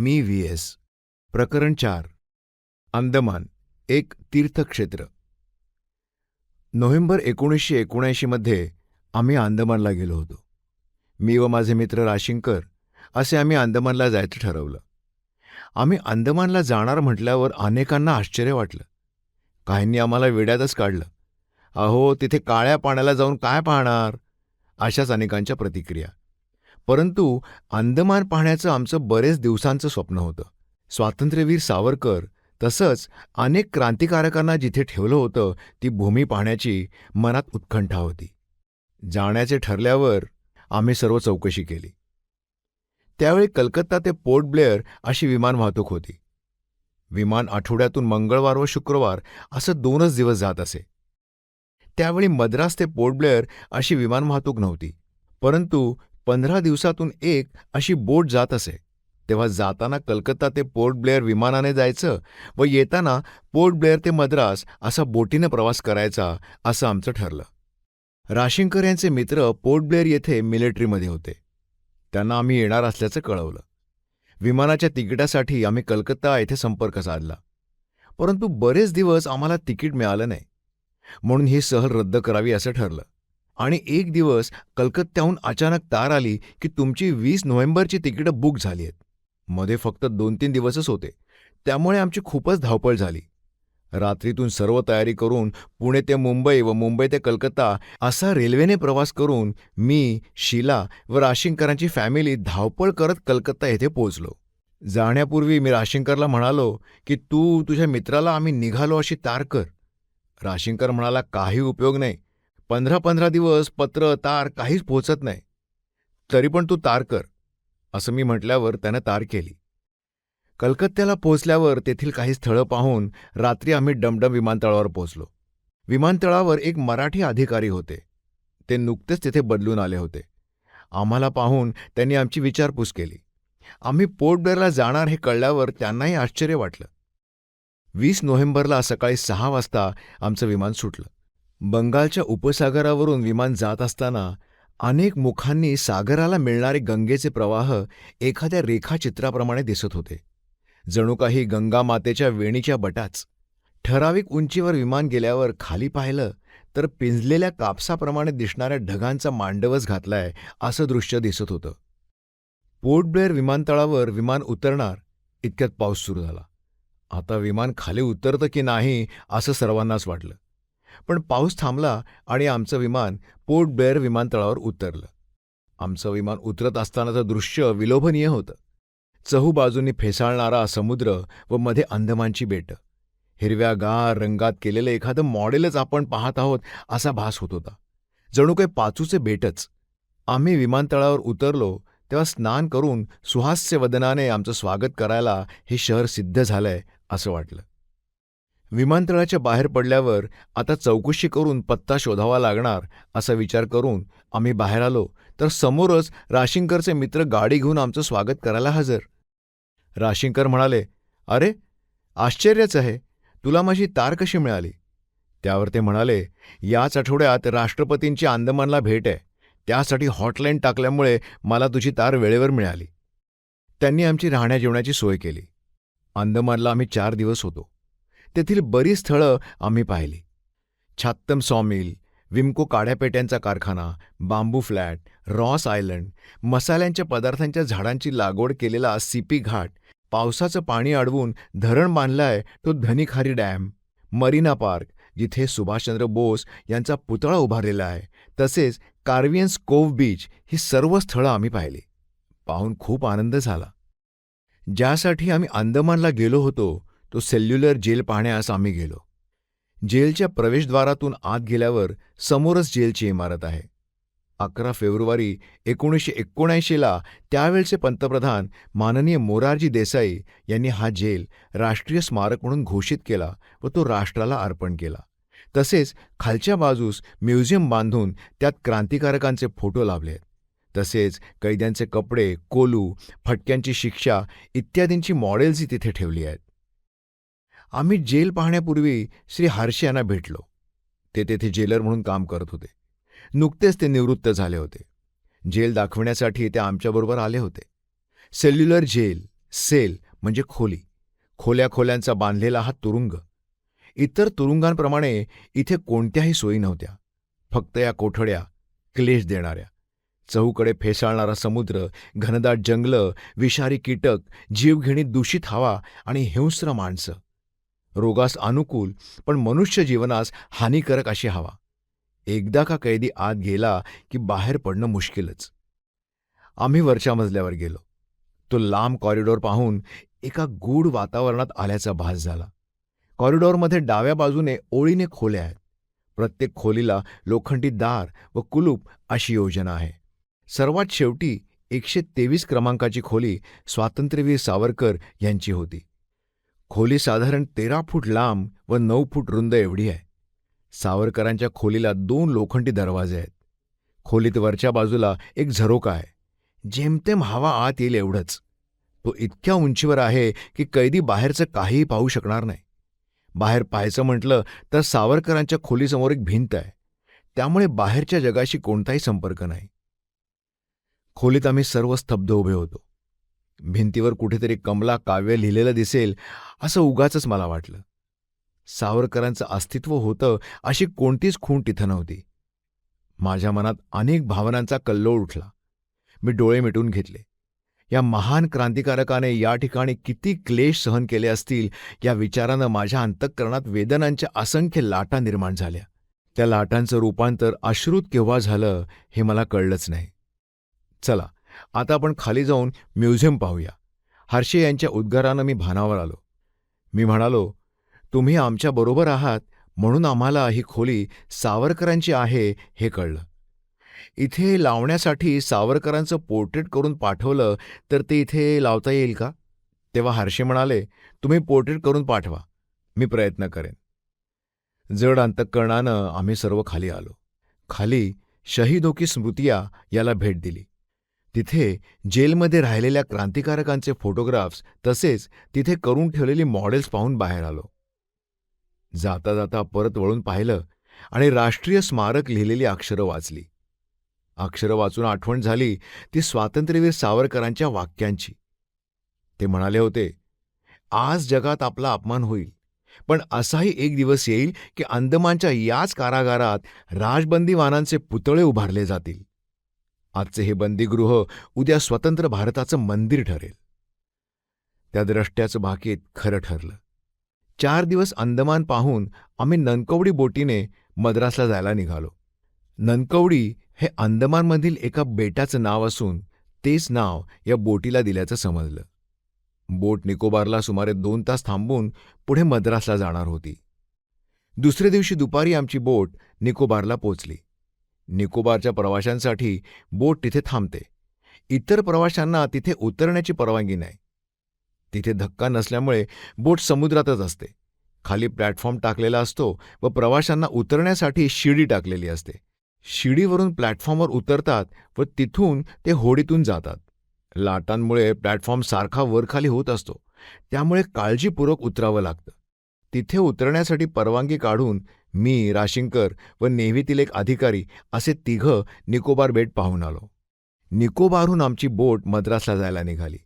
मी V S. प्रकरण चार. अंदमान एक तीर्थक्षेत्र. नोव्हेंबर एकोणीसशे एकोणऐंशीमध्ये आम्ही अंदमानला गेलो होतो. मी व माझे मित्र राशिंकर असे आम्ही अंदमानला जायचं ठरवलं. आम्ही अंदमानला जाणार म्हटल्यावर अनेकांना आश्चर्य वाटलं. काहींनी आम्हाला वेड्यातच काढलं. अहो तिथे काळ्या पाण्याला जाऊन काय पाहणार? अशाच अनेकांच्या प्रतिक्रिया. परंतु अंदमान पाहण्याचं आमचं बरेच दिवसांचं स्वप्न होतं. स्वातंत्र्यवीर सावरकर तसंच अनेक क्रांतिकारकांना जिथे ठेवलं होतं ती भूमी पाहण्याची मनात उत्कंठा होती. जाण्याचे ठरल्यावर आम्ही सर्व चौकशी केली. त्यावेळी कलकत्ता ते पोर्ट ब्लेअर अशी विमान वाहतूक होती. विमान आठवड्यातून मंगळवार व शुक्रवार असं दोनच दिवस जात असे. त्यावेळी मद्रास ते पोर्ट ब्लेअर अशी विमान वाहतूक नव्हती. परंतु पंधरा दिवसातून एक अशी बोट जात असे. तेव्हा जाताना कलकत्ता ते पोर्ट ब्लेअर विमानाने जायचं व येताना पोर्ट ब्लेअर ते मद्रास असा बोटीनं प्रवास करायचा असं आमचं ठरलं. राशिंकर यांचे मित्र पोर्ट ब्लेअर येथे मिलिटरीमध्ये होते. त्यांना आम्ही येणार असल्याचं कळवलं. विमानाच्या तिकिटासाठी आम्ही कलकत्ता येथे संपर्क साधला. परंतु बरेच दिवस आम्हाला तिकीट मिळालं नाही. म्हणून ही सहल रद्द करावी असं ठरलं. आणि एक दिवस कलकत्त्याहून अचानक तार आली की तुमची वीस नोव्हेंबरची तिकीटं बुक झाली आहेत. मध्ये फक्त दोन तीन दिवसच होते. त्यामुळे आमची खूपच धावपळ झाली. रात्रीतून सर्व तयारी करून पुणे ते मुंबई व मुंबई ते कलकत्ता असा रेल्वेने प्रवास करून मी शीला व राशिंकरांची फॅमिली धावपळ करत कलकत्ता येथे पोहोचलो. जाण्यापूर्वी मी राशिंकरला म्हणालो की तू तुझ्या मित्राला आम्ही निघालो अशी तार कर. राशिंकर म्हणाला काही उपयोग नाही. पंधरा पंधरा दिवस पत्र तार काहीच पोचत नाही. तरी पण तू तार कर असं मी म्हटल्यावर त्यानं तार केली. कलकत्त्याला पोहोचल्यावर तेथील काही स्थळं पाहून रात्री आम्ही डमडम विमानतळावर पोहोचलो. विमानतळावर एक मराठी अधिकारी होते. ते नुकतेच तिथे बदलून आले होते. आम्हाला पाहून त्यांनी आमची विचारपूस केली. आम्ही पोर्टबेरला जाणार हे कळल्यावर त्यांनाही आश्चर्य वाटलं. वीस नोव्हेंबरला सकाळी सहा वाजता आमचं विमान सुटलं. बंगालच्या उपसागरावरून विमान जात असताना अनेक मुखांनी सागराला मिळणारे गंगेचे प्रवाह एखाद्या रेखाचित्राप्रमाणे दिसत होते. जणू काही गंगा मातेच्या वेणीच्या बटाच ठराविक उंचीवर विमान गेल्यावर खाली पाहिलं तर पिंजलेल्या कापसाप्रमाणे दिसणाऱ्या ढगांचा मांडवच घातलाय असं दृश्य दिसत होतं. पोर्ट ब्लेअर विमानतळावर विमान उतरणार इतक्यात पाऊस सुरू झाला. आता विमान खाली उतरतं की नाही असं सर्वांनाच वाटलं. पण पाऊस थांबला आणि आमचं विमान पोर्ट ब्लेअर विमानतळावर उतरलं. आमचं विमान उतरत असतानाचं दृश्य विलोभनीय होतं. चहूबाजूंनी फेसाळणारा समुद्र व मध्ये अंदमानची बेटं. हिरव्यागार रंगात केलेलं एखादं मॉडेलच आपण पाहत आहोत असा भास होत होता. जणू काही पाचूचे बेटच. आम्ही विमानतळावर उतरलो तेव्हा स्नान करून सुहास्य वदनाने आमचं स्वागत करायला हे शहर सिद्ध झालंय असं वाटलं. विमानतळाच्या बाहेर पडल्यावर आता चौकशी करून पत्ता शोधावा लागणार असा विचार करून आम्ही बाहेर आलो. तर समोरच राशिंकरचे मित्र गाडी घेऊन आमचं स्वागत करायला हजर. राशिंकर म्हणाले अरे आश्चर्यच आहे. तुला माझी तार कशी मिळाली? त्यावर ते म्हणाले याच आठवड्यात राष्ट्रपतींची आंदमानला भेट आहे. त्यासाठी हॉटलाईन टाकल्यामुळे मला तुझी तार वेळेवर मिळाली. त्यांनी आमची राहण्या जेवणाची सोय केली. अंदमानला आम्ही चार दिवस होतो. तेथील बरीच स्थळं आम्ही पाहिली. छात्तम सॉमिल विमको काड्यापेट्यांचा कारखाना बांबू फ्लॅट रॉस आयलंड मसाल्यांच्या पदार्थांच्या झाडांची लागवड केलेला सीपी घाट पावसाचं पाणी अडवून धरण बांधलाय तो धनीखारी डॅम मरीना पार्क जिथे सुभाषचंद्र बोस यांचा पुतळा उभारलेला आहे. तसेच कार्वियन्स कोव्ह बीच ही सर्व स्थळं आम्ही पाहिली. पाहून खूप आनंद झाला. ज्यासाठी आम्ही अंदमानला गेलो होतो तो सेल्युलर जेल पाहण्यास आम्ही गेलो. जेलच्या प्रवेशद्वारातून आत गेल्यावर समोरच जेलची इमारत आहे. अकरा फेब्रुवारी एकोणीसशे एकोणऐंशीला त्यावेळचे पंतप्रधान माननीय मोरारजी देसाई यांनी हा जेल राष्ट्रीय स्मारक म्हणून घोषित केला व तो राष्ट्राला अर्पण केला. तसेच खालच्या बाजूस म्युझियम बांधून त्यात क्रांतिकारकांचे फोटो लावले तसेच कैद्यांचे कपडे कोलू फटक्यांची शिक्षा इत्यादींची मॉडेल्सही तिथे ठेवली आहेत. आम्ही जेल पाहण्यापूर्वी श्री हारशे यांना भेटलो. ते तेथे जेलर म्हणून काम करत होते. नुकतेच ते निवृत्त झाले होते. जेल दाखवण्यासाठी ते आमच्याबरोबर आले होते. सेल्युलर जेल सेल म्हणजे खोली. खोल्या खोल्यांचा बांधलेला हा तुरुंग. इतर तुरुंगांप्रमाणे इथे कोणत्याही सोयी नव्हत्या. फक्त या कोठड्या क्लेश देणाऱ्या. चहूकडे फेसाळणारा समुद्र घनदाट जंगलं विषारी कीटक जीवघेणी दूषित हवा आणि हिंस्र माणसं. रोगास अनुकूल पण मनुष्य जीवनास हानिकारक अशी हवा. एकदा का कैदी आत गेला की बाहेर पडणं मुश्किलच. आम्ही वरच्या मजल्यावर गेलो. तो लांब कॉरिडॉर पाहून एका गूढ वातावरणात आल्याचा भास झाला. कॉरिडॉरमध्ये डाव्या बाजूने ओळीने खोल्या आहेत. प्रत्येक खोलीला लोखंडी दार व कुलूप अशी योजना आहे. सर्वात शेवटी एकशे तेवीस क्रमांकाची खोली स्वातंत्र्यवीर सावरकर यांची होती. खोली साधारण तेरा फूट लांब व नऊ फूट रुंद एवढी आहे. सावरकरांच्या खोलीला दोन लोखंडी दरवाजे आहेत. खोलीत वरच्या बाजूला एक झरोका आहे. जेमतेम हवा आत येईल एवढंच. तो इतक्या उंचीवर आहे की कैदी बाहेरचं काहीही पाहू शकणार नाही. बाहेर पाहायचं म्हटलं तर सावरकरांच्या खोलीसमोर एक भिंत आहे. त्यामुळे बाहेरच्या जगाशी कोणताही संपर्क नाही. खोलीत आम्ही सर्व स्तब्ध उभे होतो. भिंतीवर कुठेतरी कमला काव्य लिहिलेलं दिसेल असं उगाच मला वाटलं. सावरकरांचं अस्तित्व होतं अशी कोणतीच खूण तिथं नव्हती. माझ्या मनात अनेक भावनांचा कल्लोळ उठला. मी डोळे मिटून घेतले. या महान क्रांतिकारकाने या ठिकाणी किती क्लेश सहन केले असतील या विचारानं माझ्या अंतःकरणात वेदनांच्या असंख्य लाटा निर्माण झाल्या. त्या लाटांचं रूपांतर अश्रुत केव्हा झालं हे मला कळलंच नाही. चला आता आपण खाली जाऊन म्युझियम पाहूया. हर्षे यांच्या उद्गारानं मी भानावर आलो. मी म्हणालो तुम्ही आमच्याबरोबर आहात म्हणून आम्हाला ही खोली सावरकरांची आहे हे कळलं. इथे लावण्यासाठी सावरकरांचं पोर्ट्रेट करून पाठवलं तर ते इथे लावता येईल का? तेव्हा हर्षे म्हणाले तुम्ही पोर्ट्रेट करून पाठवा. मी प्रयत्न करेन. जड अंतःकरणानं आम्ही सर्व खाली आलो. खाली शहीदो की स्मृतिया याला भेट दिली. तिथे जेलमध्ये राहिलेल्या क्रांतिकारकांचे फोटोग्राफ्स तसेच तिथे करून ठेवलेली मॉडेल्स पाहून बाहेर आलो. जाता जाता परत वळून पाहिलं आणि राष्ट्रीय स्मारक लिहिलेली अक्षरं वाचली. अक्षरं वाचून आठवण झाली ती स्वातंत्र्यवीर सावरकरांच्या वाक्यांची. ते म्हणाले होते आज जगात आपला अपमान होईल पण असाही एक दिवस येईल की अंदमानच्या याच कारागारात राजबंदीवानांचे पुतळे उभारले जातील. आजचे हे बंदीगृह उद्या स्वतंत्र भारताचं मंदिर ठरेल. त्या द्रष्ट्याचं भाकीत खरं ठरलं. चार दिवस अंदमान पाहून आम्ही ननकवडी बोटीने मद्रासला जायला निघालो. ननकवडी हे अंदमानमधील एका बेटाचं नाव असून तेच नाव या बोटीला दिल्याचं समजलं. बोट निकोबारला सुमारे दोन तास थांबून पुढे मद्रासला जाणार होती. दुसऱ्या दिवशी दुपारी आमची बोट निकोबारला पोचली. निकोबारच्या प्रवाशांसाठी बोट तिथे थांबते. इतर प्रवाशांना तिथे उतरण्याची परवानगी नाही. तिथे धक्का नसल्यामुळे बोट समुद्रातच असते. खाली प्लॅटफॉर्म टाकलेला असतो व प्रवाशांना उतरण्यासाठी शिडी टाकलेली असते. शिडीवरून प्लॅटफॉर्मवर उतरतात व तिथून ते होडीतून जातात. लाटांमुळे प्लॅटफॉर्म सारखा वरखाली होत असतो. त्यामुळे काळजीपूर्वक उतरावं लागतं. तिथे उतरण्यासाठी परवानगी काढून मी राशिंकर व नेव्हीतील एक अधिकारी असे तिघं निकोबार बेट पाहून आलो. निकोबारहून आमची बोट मद्रासला जायला निघाली.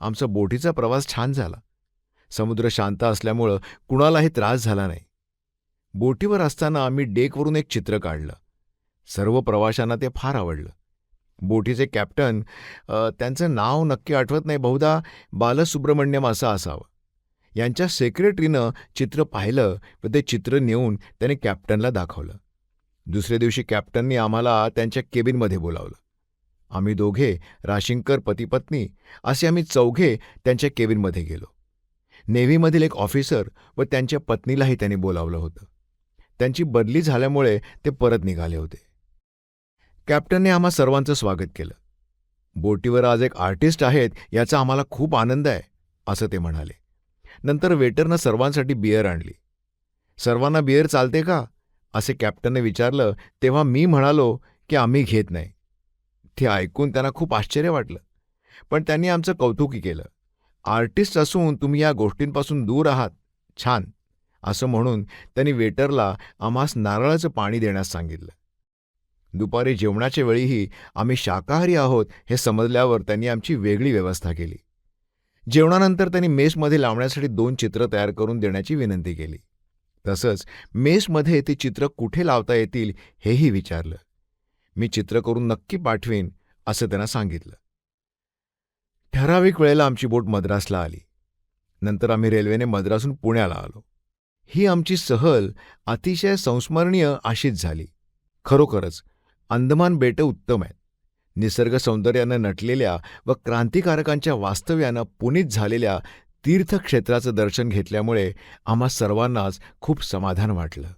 आमचा बोटीचा प्रवास छान झाला. समुद्र शांत असल्यामुळं कुणालाही त्रास झाला नाही. बोटीवर असताना आम्ही डेकवरून एक चित्र काढलं. सर्व प्रवाशांना ते फार आवडलं. बोटीचे कॅप्टन त्यांचं नाव नक्की आठवत नाही. बहुधा बालसुब्रमण्यम असं असावं. यांच्या सेक्रेटरीनं चित्र पाहिलं व ते चित्र नेऊन त्याने कॅप्टनला दाखवलं. दुसऱ्या दिवशी कॅप्टननी आम्हाला त्यांच्या केबिनमध्ये बोलावलं. आम्ही दोघे राशिंकर पतीपत्नी असे आम्ही चौघे त्यांच्या केबिनमध्ये गेलो. नेव्हीमधील एक ऑफिसर व त्यांच्या पत्नीलाही त्यांनी बोलावलं होतं. त्यांची बदली झाल्यामुळे ते परत निघाले होते. कॅप्टनने आम्हा सर्वांचं स्वागत केलं. बोटीवर आज एक आर्टिस्ट आहेत याचा आम्हाला खूप आनंद आहे असं ते म्हणाले. नंतर वेटरनं सर्वांसाठी बियर आणली. सर्वांना बियर चालते का? असे कॅप्टनने विचारलं तेव्हा मी म्हणालो की आम्ही घेत नाही. ते ऐकून त्यांना खूप आश्चर्य वाटलं. पण त्यांनी आमचं कौतुकी केलं. आर्टिस्ट असून तुम्ही या गोष्टींपासून दूर आहात. छान. असं म्हणून त्यांनी वेटरला आम्हास नारळाचं पाणी देण्यास सांगितलं. दुपारी जेवणाच्या वेळीही आम्ही शाकाहारी आहोत हे समजल्यावर त्यांनी आमची वेगळी व्यवस्था केली. जेवणानंतर त्यांनी मेसमध्ये लावण्यासाठी दोन चित्र तयार करून देण्याची विनंती केली. तसंच मेसमध्ये ती चित्र कुठे लावता येतील हेही विचारलं. मी चित्र करून नक्की पाठवीन असं त्यांना सांगितलं. ठराविक वेळेला आमची बोट मद्रासला आली. नंतर आम्ही रेल्वेने मद्रासून पुण्याला आलो. ही आमची सहल अतिशय संस्मरणीय अशीच झाली. खरोखरच अंदमान बेटं उत्तम आहेत. निसर्ग सौंदर्यानं नटलेल्या व क्रांतिकारकांच्या वास्तव्यानं पुनीत झालेल्या तीर्थक्षेत्राचं दर्शन घेतल्यामुळे आम्हा सर्वांनाच खूप समाधान वाटलं.